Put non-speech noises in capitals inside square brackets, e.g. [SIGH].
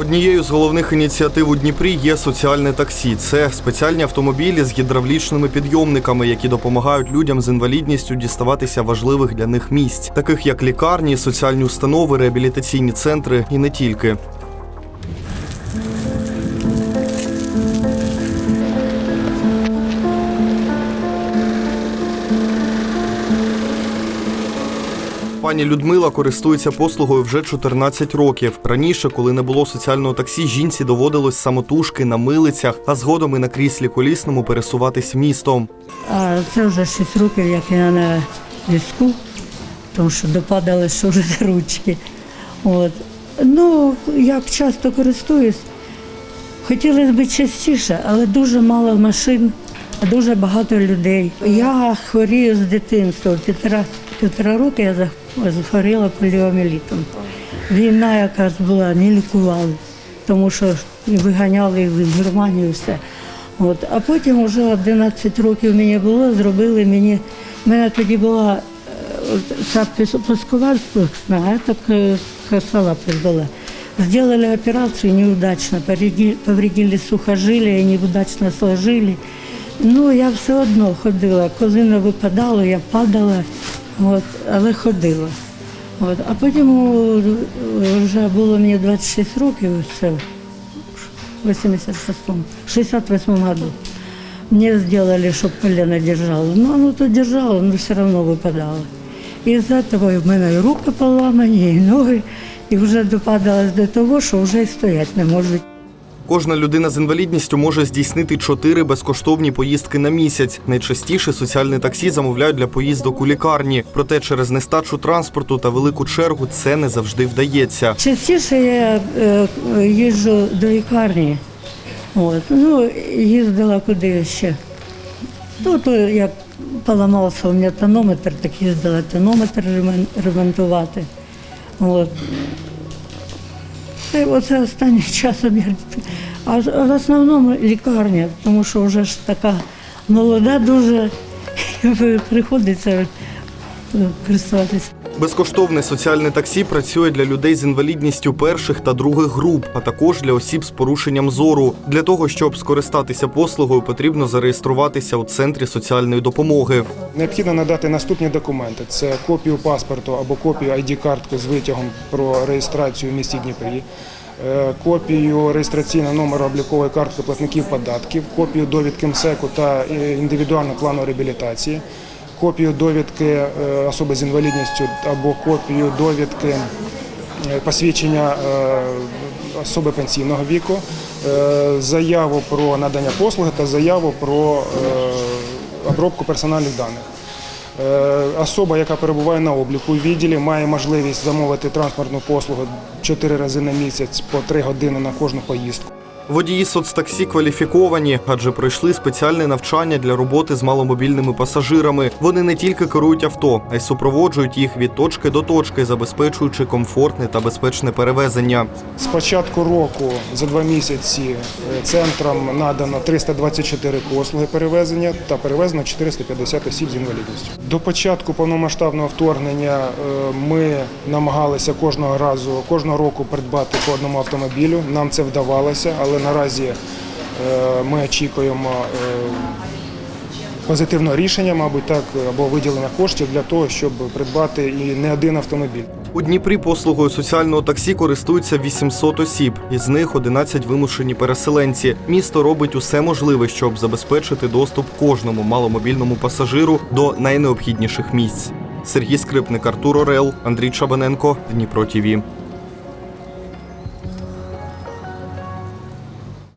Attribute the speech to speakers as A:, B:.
A: Однією з головних ініціатив у Дніпрі є соціальне таксі. Це спеціальні автомобілі з гідравлічними підйомниками, які допомагають людям з інвалідністю діставатися важливих для них місць, таких як лікарні, соціальні установи, реабілітаційні центри і не тільки. Пані Людмила користується послугою вже 14 років. Раніше, коли не було соціального таксі, жінці доводилось самотужки на милицях, а згодом і на кріслі колісному пересуватись містом.
B: А це вже 6 років, як я на візку, тому що допадали що вже ручки. От. Ну, як часто користуюсь, хотілося б частіше, але дуже мало машин, дуже багато людей. Я хворію з дитинства. В Півтора, роки я зах- захворіла поліоміелітом. Війна якась була, не лікували, тому що виганяли в Германію все. От. А потім вже 11 років мені було, зробили мені. в мене тоді була е, ця пускова а так косолапость була. Сделали операцию неудачно, повреди- повредили сухожилия, неудачно сложили. Ну, я все одно ходила. Коли не випадало, я падала, от, але ходила. От. А потім вже було мені 26 років, це в 86-м, 68 году. Мне сделали, чтобы колено держало. Ну, оно то держало, но все равно выпадало. І з того в мене і руки поламані, і ноги, і вже допадалось до того, що вже й стояти не можу.
A: Кожна людина з інвалідністю може здійснити чотири безкоштовні поїздки на місяць. Найчастіше соціальне таксі замовляють для поїздок у лікарні. Проте через нестачу транспорту та велику чергу це не завжди вдається.
B: Частіше я е, їжджу до лікарні. От. Ну, їздила куди ще. Ну, то як поламався у мене тонометр, так їздила тонометр ремон- ремонтувати. От. Й оце останнім [LAUGHS] часом я. А в- основному лікарня, тому що вже ж така молода дуже, [LAUGHS] приходиться користуватися.
A: Безкоштовне соціальне таксі працює для людей з інвалідністю перших та других груп, а також для осіб з порушенням зору. Для того щоб скористатися послугою, потрібно зареєструватися у центрі соціальної допомоги.
C: Необхідно надати наступні документи: це копію паспорту або копію ID-картки з витягом про реєстрацію в місті Дніпрі, е, копію реєстраційного номеру облікової картки платників податків, копію довідки МСЕКу та е, індивідуального плану реабілітації, копію довідки е, особи з інвалідністю або копію довідки е, посвідчення е, особи пенсійного віку, заяву про надання послуги та заяву про обробку персональних даних. Особа, яка перебуває на обліку у відділі, має можливість замовити транспортну послугу 4 рази на місяць по 3 години на кожну поїздку.
A: Водії соцтаксі кваліфіковані, адже пройшли спеціальне навчання для роботи з маломобільними пасажирами. Вони не тільки керують авто, а й супроводжують їх від точки до точки, забезпечуючи комфортне та безпечне перевезення.
C: З початку року за два місяці е, центрам надано 324 послуги перевезення та перевезено 450 осіб з інвалідністю. До початку повномасштабного вторгнення е, ми намагалися кожного разу, кожного року придбати по одному автомобілю. Нам це вдавалося, але наразі е, ми очікуємо е, позитивного рішення, мабуть, так або виділення коштів для того, щоб придбати і не один автомобіль.
A: У Дніпрі послугою соціального таксі користуються 800 осіб, із них 11 вимушені переселенці. Місто робить усе можливе, щоб забезпечити доступ кожному маломобільному пасажиру до найнеобхідніших місць. Сергій Скрипник, Артур Орел, Андрій Чабаненко, Дніпро ТІВІ.